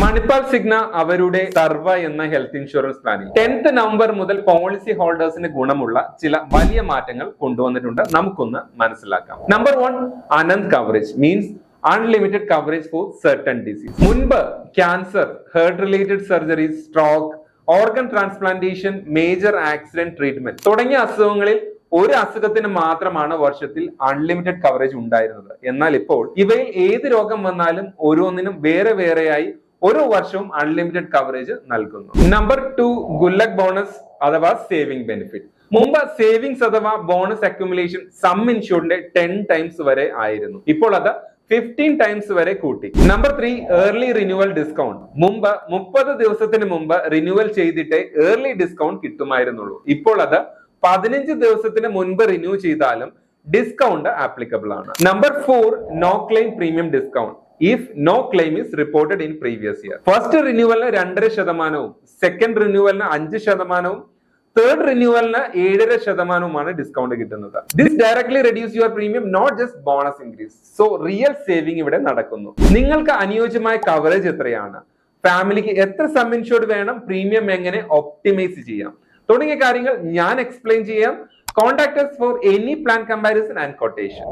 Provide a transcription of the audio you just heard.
മണിപ്പാൽ സിഗ്ന അവരുടെ സർവ എന്ന health insurance പ്ലാനിൽ ടെൻത്ത് നവംബർ മുതൽ പോളിസി ഹോൾഡേഴ്സിന് ഗുണമുള്ള ചില വലിയ മാറ്റങ്ങൾ കൊണ്ടുവന്നിട്ടുണ്ട്. നമുക്കൊന്ന് മനസ്സിലാക്കാം. Number one Anant coverage means unlimited coverage for certain disease മുൻപ് cancer heart related surgery stroke organ transplantation major accident treatment തുടങ്ങിയ അസുഖങ്ങളിൽ ഒരു അസുഖത്തിന് മാത്രമാണ് വർഷത്തിൽ അൺലിമിറ്റഡ് കവറേജ് ഉണ്ടായിരുന്നത്. എന്നാൽ ഇപ്പോൾ ഇവയിൽ ഏത് രോഗം വന്നാലും ഓരോന്നിനും വേറെ വേറെയായി ഓരോ വർഷവും അൺലിമിറ്റഡ് കവറേജ് നൽകുന്നു. നമ്പർ ടു ഗുല്ലക് ബോണസ് അഥവാ സേവിംഗ് ബെനിഫിറ്റ് മുമ്പ് സേവിങ്സ് അഥവാ ബോണസ് അക്യുമുലേഷൻ സം ഇൻഷുറിന്റെ ടെൻ ടൈംസ് വരെ ആയിരുന്നു. ഇപ്പോൾ അത് ഫിഫ്റ്റീൻ ടൈംസ് വരെ കൂട്ടി. Number three early renewal discount മുമ്പ് മുപ്പത് ദിവസത്തിന് മുമ്പ് റിന്യൂവൽ ചെയ്തിട്ടേ ഏർലി ഡിസ്കൗണ്ട് കിട്ടുമായിരുന്നുള്ളൂ. ഇപ്പോൾ അത് പതിനഞ്ച് ദിവസത്തിന് മുൻപ് റിന്യൂ ചെയ്താലും ഡിസ്കൗണ്ട് ആപ്ലിക്കബിൾ ആണ്. Number four no claim premium discount if no claim is reported in previous year first റിന്യൂവലിന് രണ്ടര ശതമാനവും സെക്കൻഡ് റിന്യൂവലിന് അഞ്ച് ശതമാനവും തേർഡ് റിന്യൂവലിന് ഏഴര ശതമാനവുമാണ് ഡിസ്കൗണ്ട് കിട്ടുന്നത്. This directly reduce your premium not just bonus increase so real saving ഇവിടെ നടക്കുന്നു. നിങ്ങൾക്ക് അനുയോജ്യമായ കവറേജ് എത്രയാണ്? ഫാമിലിക്ക് എത്ര സം ഇൻഷുർഡ് വേണം? പ്രീമിയം എങ്ങനെ ഒപ്റ്റിമൈസ് ചെയ്യാം? തുടങ്ങിയ കാര്യങ്ങൾ ഞാൻ എക്സ്പ്ലെയിൻ ചെയ്യാം. Contact for any plan comparison and quotation